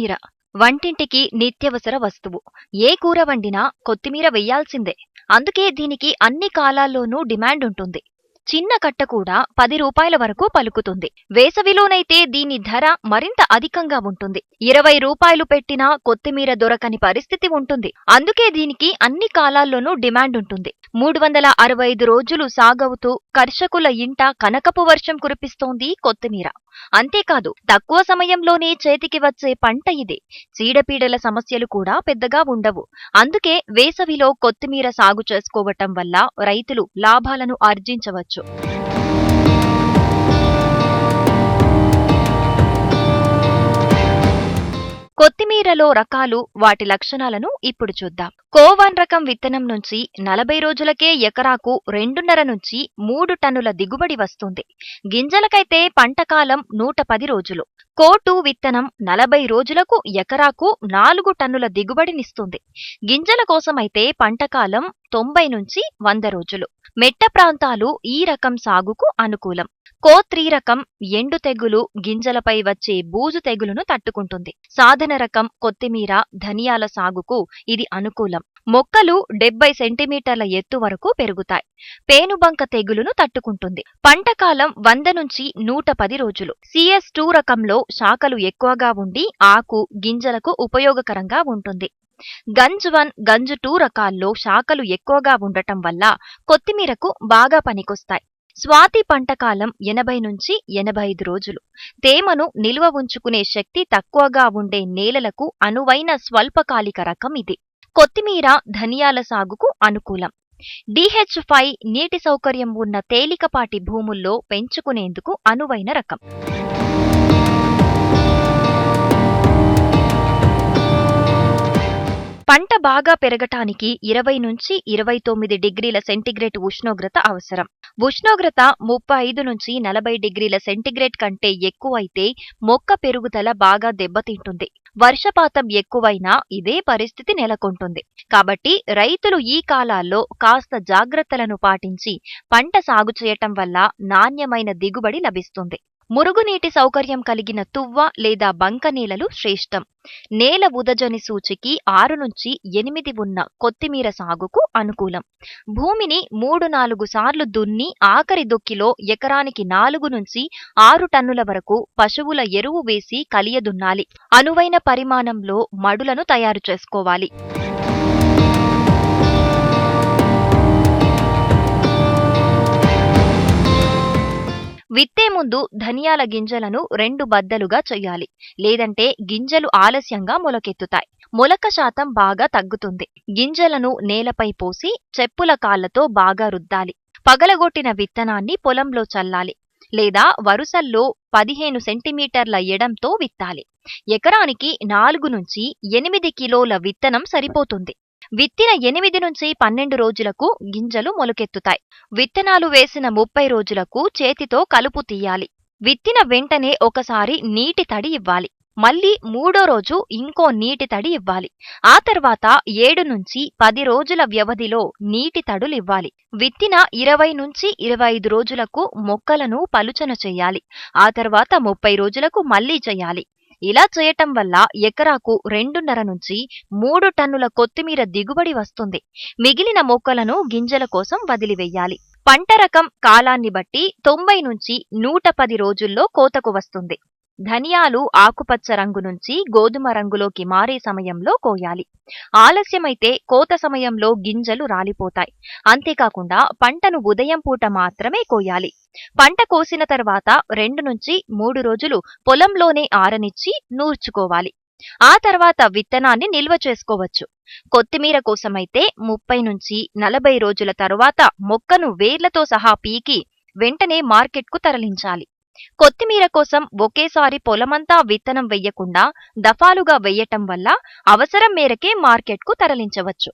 కొత్తిమీర. వంటింటికి నిత్యవసర వస్తువు. ఏ కూర వండినా కొత్తిమీర వెయ్యాల్సిందే అందుకే దీనికి అన్ని కాలాల్లోనూ డిమాండ్ ఉంటుంది. చిన్న కట్ట కూడా పది రూపాయల వరకు పలుకుతుంది. వేసవిలోనైతే దీని ధర మరింత అధికంగా ఉంటుంది. ఇరవై రూపాయలు పెట్టినా కొత్తిమీర దొరకని పరిస్థితి ఉంటుంది. అందుకే దీనికి అన్ని కాలాల్లోనూ డిమాండ్ ఉంటుంది. మూడు వందల అరవై ఐదు రోజులు సాగవుతూ కర్షకుల ఇంట కనకపు వర్షం కురిపిస్తోంది కొత్తిమీర. అంతేకాదు తక్కువ సమయంలోనే చేతికి వచ్చే పంట ఇది. చీడపీడల సమస్యలు కూడా పెద్దగా ఉండవు. అందుకే వేసవిలో కొత్తిమీర సాగు చేసుకోవటం వల్ల రైతులు లాభాలను ఆర్జించవచ్చు. కొత్తిమీరలో రకాలు వాటి లక్షణాలను ఇప్పుడు చూద్దాం. కోవన్ రకం విత్తనం నుంచి నలభై రోజులకే ఎకరాకు రెండున్నర నుంచి మూడు టన్నుల దిగుబడి వస్తుంది. గింజలకైతే పంటకాలం నూట పది రోజులు. కోటు విత్తనం నలభై రోజులకు ఎకరాకు నాలుగు టన్నుల దిగుబడినిస్తుంది. గింజల కోసమైతే పంటకాలం తొంభై నుంచి వంద రోజులు. మెట్ట ప్రాంతాలు ఈ రకం సాగుకు అనుకూలం. కోత్రి రకం ఎండు తెగులు గింజలపై వచ్చే బూజు తెగులును తట్టుకుంటుంది. సాధన రకం కొత్తిమీర ధనియాల సాగుకు ఇది అనుకూలం. మొక్కలు డెబ్బై సెంటీమీటర్ల ఎత్తు వరకు పెరుగుతాయి. పేనుబంక తెగులును తట్టుకుంటుంది. పంటకాలం వంద నుంచి నూట పది రోజులు. సిఎస్ టూ రకంలో శాఖలు ఎక్కువగా ఉండి ఆకు గింజలకు ఉపయోగకరంగా ఉంటుంది. గంజ్ వన్ గంజ్ టూ రకాల్లో శాఖలు ఎక్కువగా ఉండటం వల్ల కొత్తిమీరకు బాగా పనికొస్తాయి. స్వాతి పంటకాలం ఎనభై నుంచి ఎనభై ఐదు రోజులు. తేమను నిల్వ ఉంచుకునే శక్తి తక్కువగా ఉండే నేలలకు అనువైన స్వల్పకాలిక రకం ఇది. కొత్తిమీర ధనియాల సాగుకు అనుకూలం. డిహెచ్ ఫైవ్ నీటి సౌకర్యం ఉన్న తేలికపాటి భూముల్లో పెంచుకునేందుకు అనువైన రకం. పంట బాగా పెరగటానికి ఇరవై నుంచి ఇరవై తొమ్మిది డిగ్రీల సెంటీగ్రేడ్ ఉష్ణోగ్రత అవసరం. ఉష్ణోగ్రత ముప్పై ఐదు నుంచి నలభై డిగ్రీల సెంటీగ్రేడ్ కంటే ఎక్కువైతే మొక్క పెరుగుదల బాగా దెబ్బతింటుంది. వర్షపాతం ఎక్కువైనా ఇదే పరిస్థితి నెలకొంటుంది. కాబట్టి రైతులు ఈ కాలాల్లో కాస్త జాగ్రత్తలను పాటించి పంట సాగు చేయటం వల్ల నాణ్యమైన దిగుబడి లభిస్తుంది. మురుగునీటి సౌకర్యం కలిగిన తువ్వ లేదా బంక నేలలు శ్రేష్టం. నేల ఉదజని సూచికి ఆరు నుంచి ఎనిమిది ఉన్న కొత్తిమీర సాగుకు అనుకూలం. భూమిని మూడు నాలుగు సార్లు దున్ని ఆఖరి దుక్కిలో ఎకరానికి నాలుగు నుంచి ఆరు టన్నుల వరకు పశువుల ఎరువు వేసి కలియదున్నాలి. అనువైన పరిమాణంలో మడులను తయారు చేసుకోవాలి. విత్తే ముందు ధనియాల గింజలను రెండు బద్దలుగా చెయ్యాలి. లేదంటే గింజలు ఆలస్యంగా మొలకెత్తుతాయి. మొలక శాతం బాగా తగ్గుతుంది. గింజలను నేలపై పోసి చెప్పుల కాళ్ళతో బాగా రుద్దాలి. పగలగొట్టిన విత్తనాన్ని పొలంలో చల్లాలి. లేదా వరుసల్లో పదిహేను సెంటీమీటర్ల ఎడంతో విత్తాలి. ఎకరానికి నాలుగు నుంచి ఎనిమిది కిలోల విత్తనం సరిపోతుంది. విత్తిన ఎనిమిది నుంచి పన్నెండు రోజులకు గింజలు మొలకెత్తుతాయి. విత్తనాలు వేసిన ముప్పై రోజులకు చేతితో కలుపు తీయాలి. విత్తిన వెంటనే ఒకసారి నీటి తడి ఇవ్వాలి. మళ్ళీ మూడో రోజు ఇంకో నీటి తడి ఇవ్వాలి. ఆ తర్వాత ఏడు నుంచి పది రోజుల వ్యవధిలో నీటి తడులు ఇవ్వాలి. విత్తిన ఇరవై నుంచి ఇరవై ఐదు రోజులకు మొక్కలను పలుచన చేయాలి. ఆ తర్వాత ముప్పై రోజులకు మళ్ళీ చేయాలి. ఇలా చేయటం వల్ల ఎకరాకు రెండున్నర నుంచి మూడు టన్నుల కొత్తిమీర దిగుబడి వస్తుంది. మిగిలిన మొక్కలను గింజల కోసం వదిలివేయాలి. పంట రకం కాలాన్ని బట్టి తొంభై నుంచి నూట పది రోజుల్లో కోతకు వస్తుంది. ధనియాలు ఆకుపచ్చ రంగు నుంచి గోధుమ రంగులోకి మారే సమయంలో కోయాలి. ఆలస్యమైతే కోత సమయంలో గింజలు రాలిపోతాయి. అంతేకాకుండా పంటను ఉదయం పూట మాత్రమే కోయాలి. పంట కోసిన తర్వాత రెండు నుంచి మూడు రోజులు పొలంలోనే ఆరనిచ్చి నూర్చుకోవాలి. ఆ తర్వాత విత్తనాన్ని నిల్వ చేసుకోవచ్చు. కొత్తిమీర కోసమైతే ముప్పై నుంచి నలభై రోజుల తరువాత మొక్కను వేర్లతో సహా పీకి వెంటనే మార్కెట్కు తరలించాలి. కొత్తిమీర కోసం ఒకేసారి పొలమంతా విత్తనం వెయ్యకుండా దఫాలుగా వెయ్యటం వల్ల అవసరం మేరకే మార్కెట్కు తరలించవచ్చు.